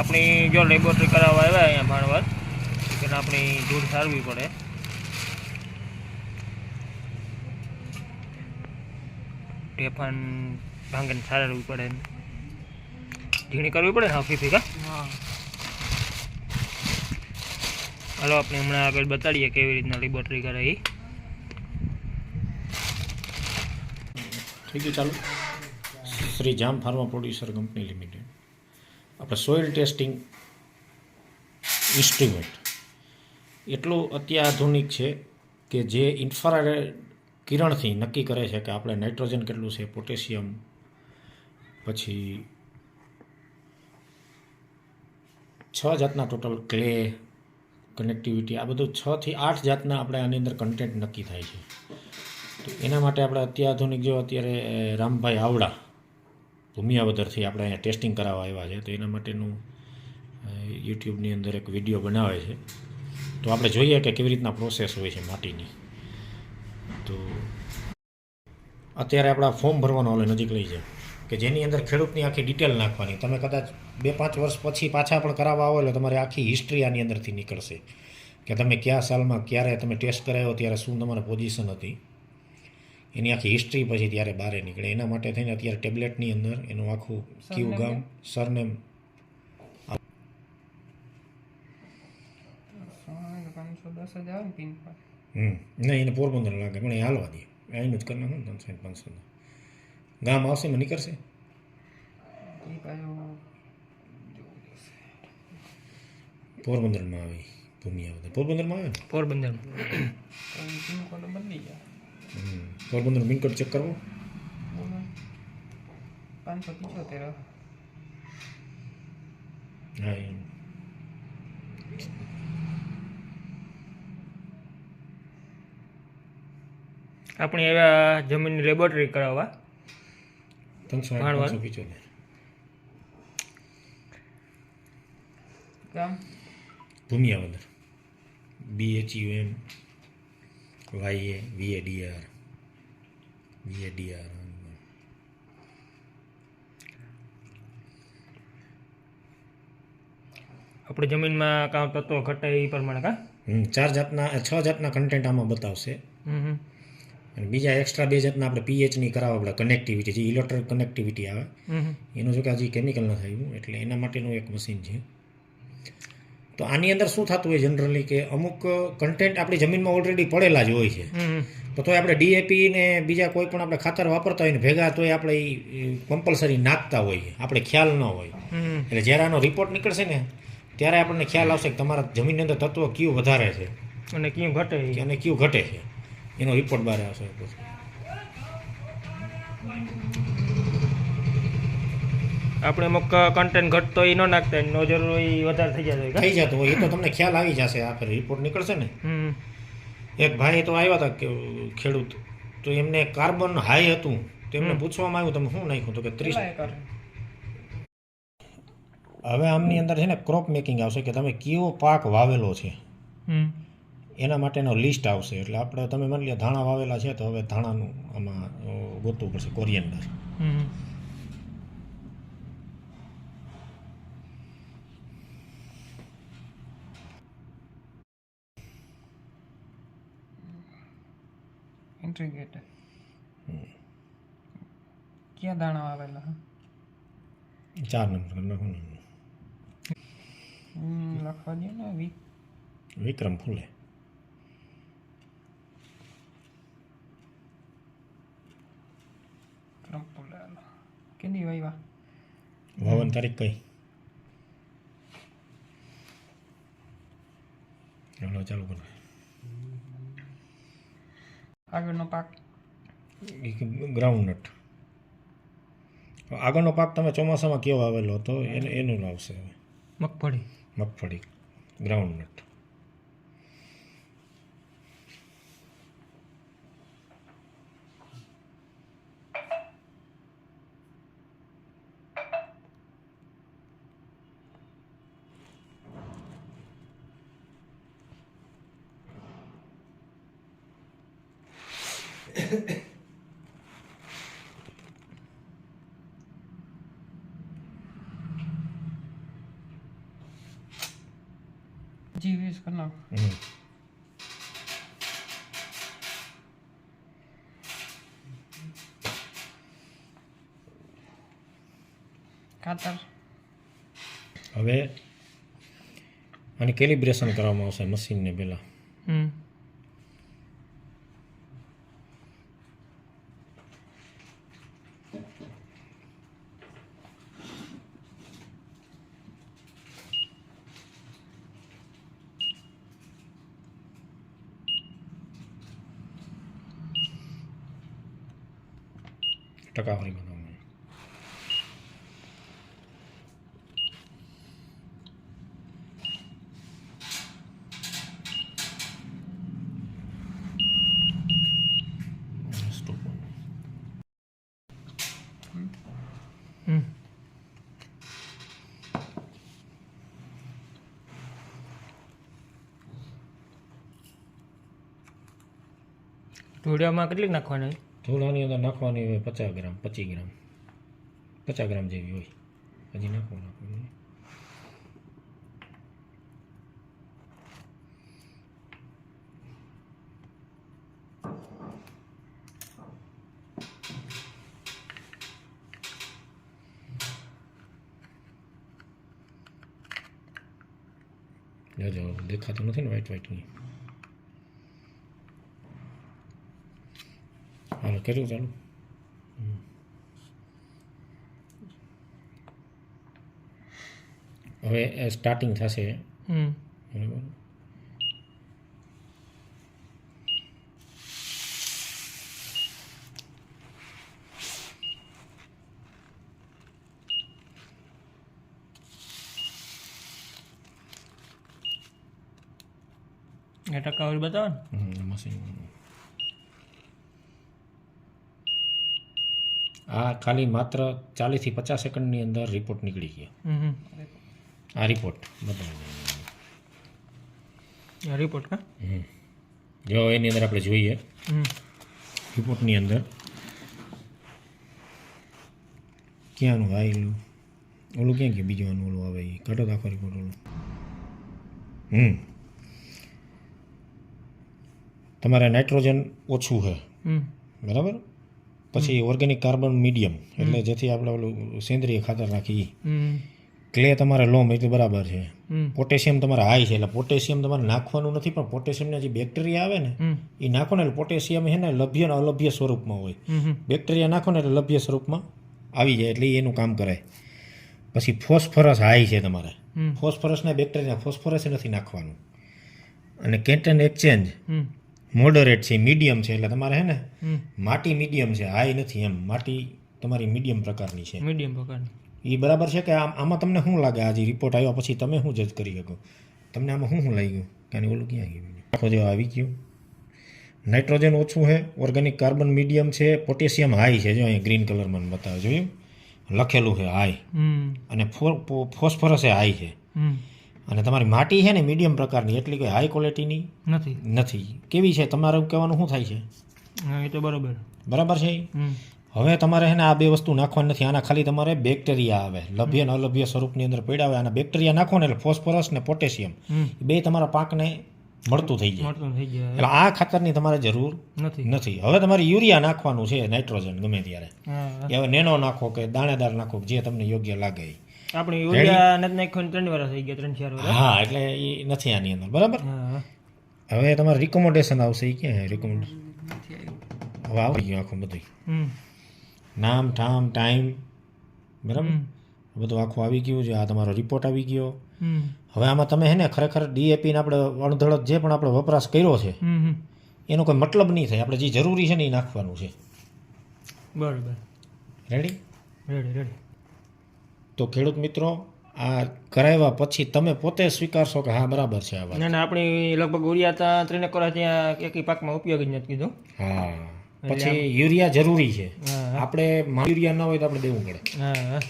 આપણી જો લેબોરેટરી કરાવવા આવ્યા અહીંયા ભાણવર એટલે આપણી ધૂળ સારવી પડે. ટેફાન ભાંગીને સારવી પડે ઝીણી કરવી પડે ને હફીફી કા? હા. હાલો આપણે હમણાં આગળ બતાડીએ કેવી રીતના લેબોરેટરી કરે એ થઈ ગયું ચાલુ. Shri Jam pharma producer company limited. આપણે સોઇલ ટેસ્ટિંગ ઇન્સ્ટ્રુમેન્ટ. એટલું અત્યાધુનિક છે કે જે ઇન્ફ્રારેડ કિરણથી નક્કી કરે છે કે આપણે નાઇટ્રોજન કેટલું છે, પોટેશિયમ, પછી છ જાતના ટોટલ ક્લે, કનેક્ટિવિટી, આ બધું છથી આઠ જાતના આપણે આની અંદર કન્ટેન્ટ નક્કી થાય છે. તો એના માટે આપણે અત્યાધુનિક જો અત્યારે રામભાઈ આવડા ભૂમિયાવદરથી આપણે અહીંયા ટેસ્ટિંગ કરાવવા આવ્યા છે, તો એના માટેનું યુટ્યુબની અંદર એક વીડિયો બનાવે છે. તો આપણે જોઈએ કે કેવી રીતના પ્રોસેસ હોય છે માટીની. તો અત્યારે આપણા ફોર્મ ભરવાનો હવે નજીક લઈ જાય, કે જેની અંદર ખેડૂતની આખી ડિટેલ નાખવાની. તમે કદાચ બે પાંચ વર્ષ પછી પાછા પણ કરાવવા આવો એટલે તમારી આખી હિસ્ટ્રી આની અંદરથી નીકળશે, કે તમે કયા સાલમાં ક્યારે તમે ટેસ્ટ કરાવ્યો ત્યારે શું તમારી પોઝિશન હતી. એની આખી હિસ્ટ્રી પછી ત્યારે બહાર નીકળે. એના માટે થઈને અત્યારે ટેબ્લેટની અંદર એનું આખું કયું ગામ? સરનેમ હમ. નહીં એને પોરબંદર લાગે પણ એ હાલવા દે. એનું જ કરી નાખો ને ત્રણસો પાંચસો ગામ આવશે એમાં નીકળશે? પોરબંદરમાં આવી ભૂમિ આવે પોરબંદરમાં આવે ને? પોરબંદરમાં. પિન કોડ પોરબંદરનો ચેક કરવો પાંચસો પિચોતેર હા એમ આપણે એવા જમીનની લેબોરેટરી કરાવવા. ત્રણસો. પાંચસો પિચોતેર ગામ? Bhumiyavadar B H U M Y A V A D R V A D R આપણે જમીનમાં કાં તત્વો ઘટે એ પ્રમાણે કા? ચાર જાતના છ જાતના કન્ટેન્ટ આમાં બતાવશે. અને બીજા એક્સ્ટ્રા બે જાતના આપણે પીએચની કરાવવા પડે કનેક્ટિવિટી જે ઇલેક્ટ્રિક કનેક્ટિવિટી આવે. એનું જો કે હજી કેમિકલ ન થયું એટલે એના માટેનું એક મશીન છે. તો આની અંદર શું થતું હોય જનરલી કે અમુક કન્ટેન્ટ આપણી જમીનમાં ઓલરેડી પડેલા જ હોય છે. તો તોય આપણે ડીએપી ને બીજા કોઈ પણ આપણે ખાતર વાપરતા હોય ને ભેગા તોય આપણે કમ્પલસરી નાખતા હોઈએ. આપણે ખ્યાલ ન હોય. એટલે જ્યારે આનો રિપોર્ટ નીકળશે ને ત્યારે આપણને ખ્યાલ આવશે કે તમારા જમીનની અંદર તત્વ કયું વધારે છે. અને કયું ઘટે છે. અને કયું ઘટે છે. એનો રિપોર્ટ બહાર આવશે. પછી આપણે અમુક કન્ટેન્ટ ઘટતો એ ન નાખતા નો જરૂર ઈ વધારે થઈ જતો હોય થઈ જતું હોય એ તો તમને ખ્યાલ આવી જશે આખરે રિપોર્ટ નીકળશે ને. એક ભાઈ તો આવ્યા હતા કે ખેડૂત તો એમને કાર્બન હાઈ હતું તો એમને પૂછવામાં આવ્યું તમે શું નાખ્યું? તો કે ત્રીસ. હવે આમની અંદર છે ને ક્રોપ મેકિંગ આવશે કે તમે કયો પાક વાવેલો છે? એના માટેનો લિસ્ટ આવશે. એટલે આપણે તમે માની લો ધાણા વાવેલા છે તો હવે ધાણાનું આમાં ગોતવું પડશે કોરિયન્ડર હમ ક્યાં દાણા આવેલા ચાર નંબર લખો લખવા દે ને વિક્રમ ફૂલે ક્રમ્પુલા કેદી વાવ્યા વાવન તારીખ કઈ ચાલો ચાલુ કરો આગળનો પાક? ગ્રાઉન્ડનટ આગળનો પાક તમે ચોમાસામાં કેવો આવેલો હતો? એનું એનું આવશે મગફળી. મગફળી. Groundnut GVs kan da. Mm. હવે આને કેલિબ્રેશન કરવામાં આવશે મશીનને પહેલાં હમ ટકાવારી બનાવવાનું સ્ટોપ હમ. ઢોળિયામાં કેટલીક નાખવાની ધૂળાની અંદર નાખવાની હોય પચાસ ગ્રામ, પચીસ ગ્રામ. પચાસ ગ્રામ જેવી હોય. હજી નાખો નાખો જોજો દેખાતું નથી ને વ્હાઈટ વ્હાઈટની હાલો કર્યું ચાલુ હવે સ્ટાર્ટિંગ થશે. હમ. બરાબર. એ ટકાવારી બતાવો ને. મશીન. આ ખાલી માત્ર ચાલીસથી પચાસ સેકન્ડની અંદર રિપોર્ટ નીકળી ગયો આ રિપોર્ટ બધા રિપોર્ટ કા? જો એની અંદર આપણે જોઈએ. હમ. રિપોર્ટની અંદર ક્યાંનું આવેલું? ઓલું ક્યાં કે બીજું આનું ઓલું આવે એ કાઢો આખો રિપોર્ટ ઓલું. હમ. તમારે નાઇટ્રોજન ઓછું છે હમ. બરાબર? પછી ઓર્ગેનિક કાર્બન મીડિયમ એટલે જેથી આપણે ઓલું સેન્દ્રિય ખાતર નાખી. ક્લે તમારે લોમ એટલે બરાબર છે. પોટેશિયમ તમારે હાઈ છે એટલે પોટેશિયમ તમારે નાખવાનું નથી પણ પોટેશિયમના જે બેક્ટેરિયા આવે ને એ નાખો ને એટલે પોટેશિયમ છે ને લભ્ય ને અલભ્ય સ્વરૂપમાં હોય. બેક્ટેરિયા નાખો ને એટલે લભ્ય સ્વરૂપમાં આવી જાય એટલે એનું કામ કરે. પછી ફોસ્ફરસ હાઈ છે તમારે. ફોસ્ફરસના બેક્ટેરિયા ફોસ્ફરસ નથી નાખવાનું. અને કેન્ટન એક્સચેન્જ મોડરેટ છે મીડિયમ છે એટલે તમારે હે ને માટી મીડિયમ છે હાઈ નથી એમ. માટી તમારી મીડિયમ પ્રકારની છે. મીડિયમ પ્રકારની. એ બરાબર છે કે આમ તમને શું લાગે? આજે રિપોર્ટ આવ્યા પછી તમે શું જજ કરી શકો? તમને આમાં શું શું લાગ્યું? કારણ ઓલું ક્યાં ગયું? આખો જેવો આવી ગયું. નાઇટ્રોજન ઓછું છે ઓર્ગેનિક કાર્બન મીડિયમ છે પોટેશિયમ હાઈ છે. જો અહીંયા ગ્રીન કલરમાં બતાવે જોયું? લખેલું છે હાઈ અને ફોસ્ફરસ એ હાઈ છે. અને તમારી માટી છે ને મીડિયમ પ્રકારની એટલી કોઈ હાઈ ક્વોલિટીની નથી. નથી. કેવી છે? તમારું કહેવાનું શું થાય છે? હા એ તો બરોબર. બરાબર છે? હવે તમારે છે ને આ બે વસ્તુ નાખવાની નથી. આના ખાલી તમારે બેક્ટેરિયા આવે લભ્ય અને અલભ્ય સ્વરૂપની અંદર પડ્યા આવે. આના બેક્ટેરિયા નાખો ને એટલે ફોસ્ફરસ ને પોટેશિયમ બે તમારા પાકને મળતું થઈ જાય. મળતું થઈ જાય. એટલે આ ખાતરની તમારે જરૂર નથી. હવે તમારે યુરિયા નાખવાનું છે નાઇટ્રોજન ગમે ત્યારે. હવે નેનો નાખો કે દાણેદાર નાખો જે તમને યોગ્ય લાગે. આપણે યુરિયા નથી નાખ્યો ત્રણ વાર થઈ ગયા ત્રણ ચાર વર્ષ હા એટલે એ નથી આની અંદર બરાબર? હવે તમારે રિકોમેન્ડેશન આવશે એ ક્યાં રિકોમેન્ડેશન હવે આવી ગયું આખું બધું હમ. નામ ઠામ ટાઈમ બરાબર? બધું આખું આવી ગયું છે આ તમારો રિપોર્ટ આવી ગયો. હવે આમાં તમે હે ને ખરેખર ડીએપીને આપણે અણધડક જે પણ આપણે વપરાશ કર્યો છે એનો કોઈ મતલબ નહીં થાય. આપણે જે જરૂરી છે ને એ નાખવાનું છે. બરાબર. રેડી રેડી રેડી તો ખેડૂત મિત્રો આ કરાવ્યા પછી તમે પોતે સ્વીકારશો કે હા બરાબર છે આ વાત? ના ના આપણી લગભગ યુરિયા ત્યાં ત્રણે કોરા ત્યાં એકી પાકમાં ઉપયોગ જ નથી કીધું. હા. પછી યુરિયા જરૂરી છે. આપણે યુરિયા ન હોય તો આપણે દેવું પડે. હા.